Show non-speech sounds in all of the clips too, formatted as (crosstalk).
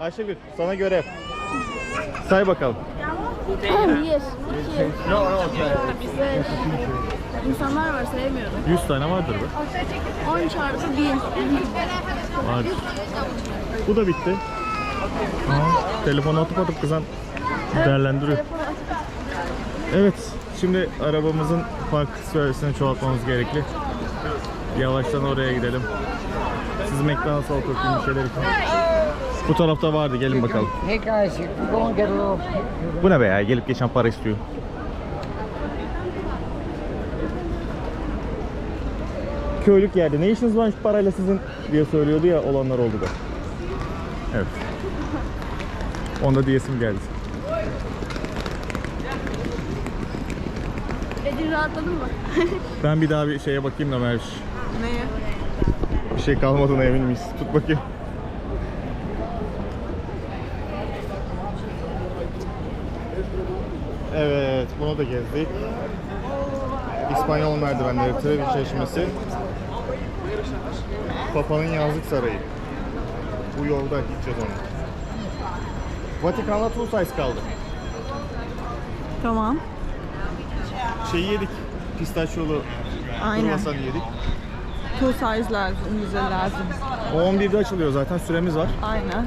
Ayşegül sana görev. Say bakalım. Bir, iki, beş. İnsanlar var sayamıyorum. 100 tane vardır be. 10 çarpı 1000. Hadi. Bu da bitti. Aa, telefonu atıp atıp kızan değerlendiriyor. Evet, şimdi arabamızın park süresini çoğaltmamız gerekli. Yavaştan oraya gidelim. Siz McDonald's'a oturtun bir şeyler için. Bu tarafta vardı, gelin bakalım. Hey guys, go and get a little. Bu ne be ya, gelip geçen para istiyor. Köylük yerde ne işiniz var şu parayla sizin diye söylüyordu ya olanlar oldu da. Evet. Onda diyesim geldi. Edin rahatladın mı? (laughs) Ben bir daha bir şeye bakayım da Merviş. Neye? Bir şey kalmadığına emin miyiz? Tut bakayım. Evet, bunu da gezdik. İspanyol merdivenleri, Trevi Çeşmesi. Papa'nın yazlık sarayı. Bu yolda gideceğiz onu. Vatikan'la Two Size kaldı. Tamam. Şeyi yedik. Pistachiyolu Aynen. yedik. Two size lazım, bize lazım. O 11'de açılıyor zaten. Süremiz var. Aynen.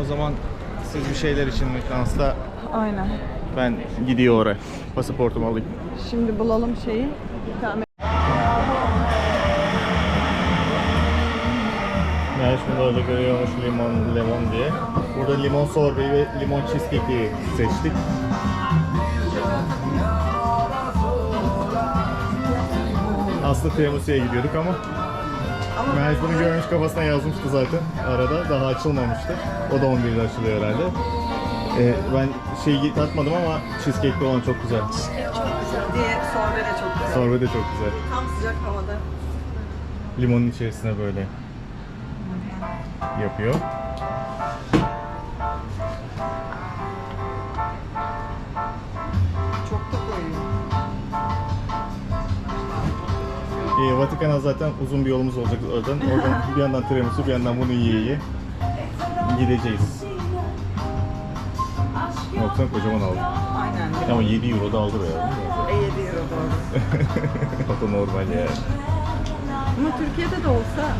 O zaman siz bir şeyler için McDonald's'ta Aynen. ben gidiyor oraya. Pasaportumu alayım. Şimdi bulalım şeyi. Tane Yani şimdi orada görüyormuş limon lemon diye. Burada limon sorbeyi ve limon cheesecake'i seçtik. Aslında tiramisu'ya gidiyorduk ama Meğer bunu görmüş kafasına yazmıştı zaten arada. Daha açılmamıştı. O da 11'de açılıyor herhalde. Ee, ben şeyi tatmadım ama cheesecake'li olan çok güzel. diye sorbe de çok güzel. Sorbe de çok güzel. Tam sıcak havada. Limonun içerisine böyle yapıyor. Ee, Vatikan'a zaten uzun bir yolumuz olacak oradan. Oradan (laughs) bir yandan tiramisu bir yandan bunu yiye yiye gideceğiz. Baksana kocaman aldı. Aynen. Ama 7 euro da aldı be ya. E 7 euro doğru. (laughs) o da normal ya. Ama Türkiye'de de olsa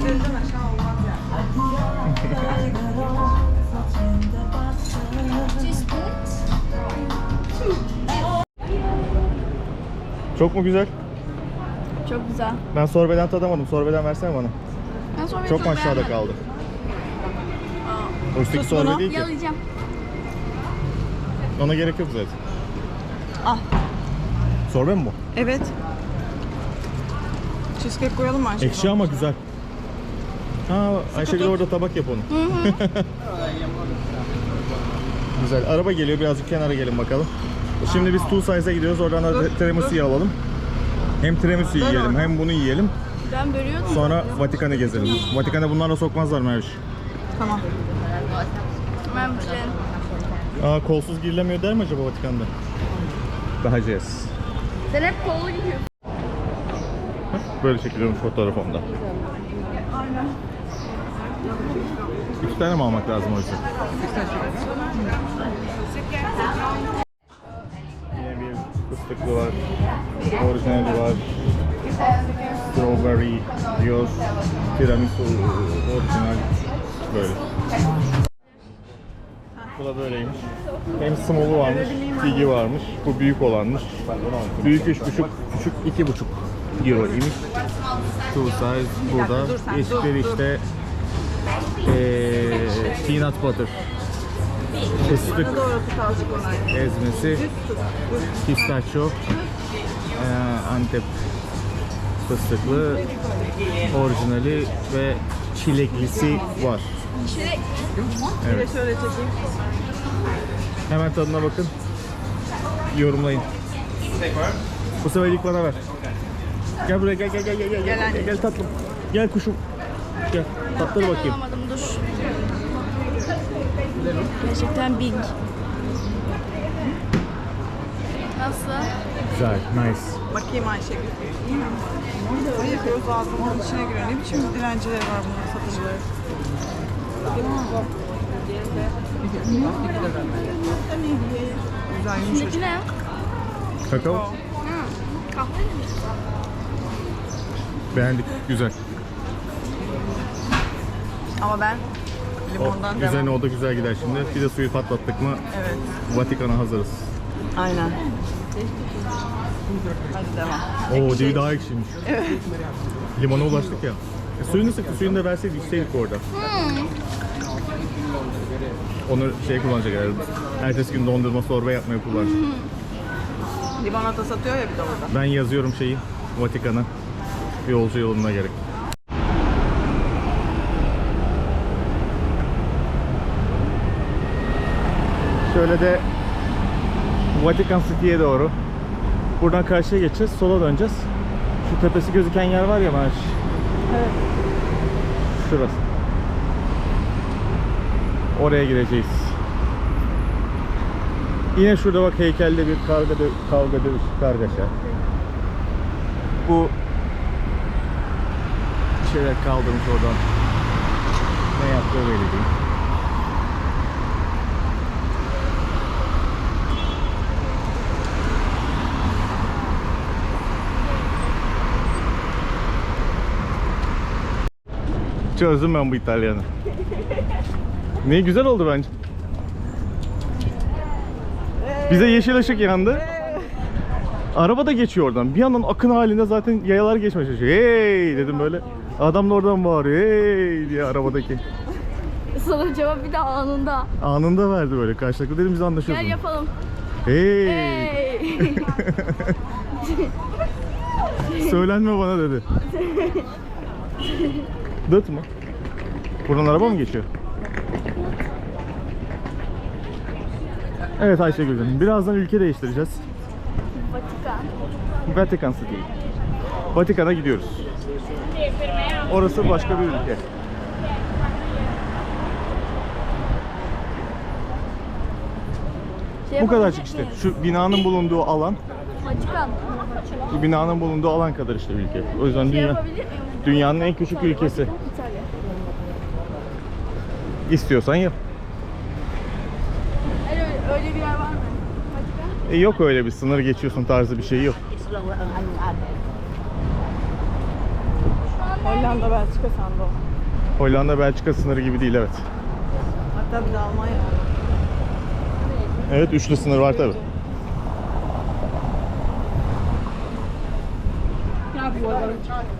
250'den aşağı olmaz yani. Çok mu güzel? Çok güzel. Ben sorbeden tadamadım. Sorbeden versene bana. Ben sorbeyi Çok mu aşağıda beğenmedim. kaldı? O üstteki sorbe bunu. değil ki. Yalayacağım. Ona gerek yok zaten. Al. Sorbe mi bu? Evet. Cheesecake koyalım mı? Ekşi ama güzel. Ha Ayşegül orada tabak yap onu. (laughs) güzel. Araba geliyor. Birazcık kenara gelin bakalım. Şimdi biz Two Size'a gidiyoruz. Oradan da tiramisu'yu alalım. Hem tiramisu yiyelim hem bunu yiyelim. Ben bölüyordum. Sonra Vatikan'ı gezelim. Vatikan'a bunlarla sokmazlar Merviş. Tamam. Ben bir şey. Aa kolsuz girilemiyor der mi acaba Vatikan'da? Bakacağız. Sen hep kollu gidiyorsun. Böyle çekiliyormuş fotoğraf onda. Üç tane mi almak lazım oysa? Yine bir fıstıklı var, orijinali var, strawberry diyor, tiramisu orijinal böyle. Bu da böyleymiş. Hem small'u varmış, big'i varmış. Bu büyük olanmış. Büyük 3,5, küçük 2,5 euro imiş. Two size burada. Eşitleri işte eee peanut butter. Fıstık ezmesi, pistachio, eee, Antep fıstıklı, orijinali ve çileklisi var. Bir de şöyle çekeyim. Hemen tadına bakın. Yorumlayın. Bu sefer ilk bana ver. Gel buraya gel gel gel gel gel Gel gel, tatlım. Gel kuşum. Gel. Tatları bakayım. Alamadım dur. Gerçekten big. Nasıl? Güzel, nice. Bakayım Ayşegül. Ne yapıyoruz ağzımın içine giriyor. Ne biçim dilenciler var bunun satıcıları. Güzel yumuşacık. Ne? Kakao. Kahve mi? Beğendik, güzel. Ama ben O, limondan üzerine devam. o da güzel gider şimdi. Bir de suyu patlattık mı Evet. Vatikan'a hazırız. Aynen. Hadi devam. Oo dibi daha ekşiymiş. Evet. Limona ulaştık ya. E, suyunu sıktı, suyunu da verseydi içseydik orada. Onu şey kullanacak herhalde. Ertesi gün dondurma sorba yapmaya kullanacak. Limonata satıyor ya bir de orada. Ben yazıyorum şeyi Vatikan'a. Yolcu yoluna gerek. Şöyle de Vatikan City'ye doğru. Buradan karşıya geçeceğiz. Sola döneceğiz. Şu tepesi gözüken yer var ya Marş. Evet. Şurası. Oraya gireceğiz. Yine şurada bak heykelde bir karga dö kavga dövüş kargaşa. Bu şeyler kaldırmış oradan. Ne yaptığı belli değil. Çözdüm ben bu İtalyanı. Ne güzel oldu bence. Bize yeşil ışık yandı. Araba da geçiyor oradan. Bir yandan akın halinde zaten yayalar geçmeye çalışıyor. Hey dedim böyle. Adam da oradan bağırıyor. Hey diye arabadaki. Sana cevap bir de anında. Anında verdi böyle karşılıklı dedim biz anlaşıyoruz. Gel yapalım. Hey. Hey. (laughs) Söylenme bana dedi. (laughs) Dıt mı? Buradan araba mı geçiyor? Evet Ayşegül'cüm birazdan ülke değiştireceğiz. Vatikan. Vatikan City. Vatikan'a gidiyoruz. Orası başka bir ülke. Bu kadarcık işte. Şu binanın bulunduğu alan. Bu binanın bulunduğu alan kadar işte ülke. O yüzden Şey dünya, dünyanın en küçük ülkesi. İtalya. İstiyorsan yap. Öyle, öyle bir yer var mı? Vatikan. E yok öyle bir sınır geçiyorsun tarzı bir şey yok. Hollanda, Belçika sandı o. Hollanda Belçika sınırı gibi değil evet. Hatta bir de Almanya. Evet üçlü sınır var tabi.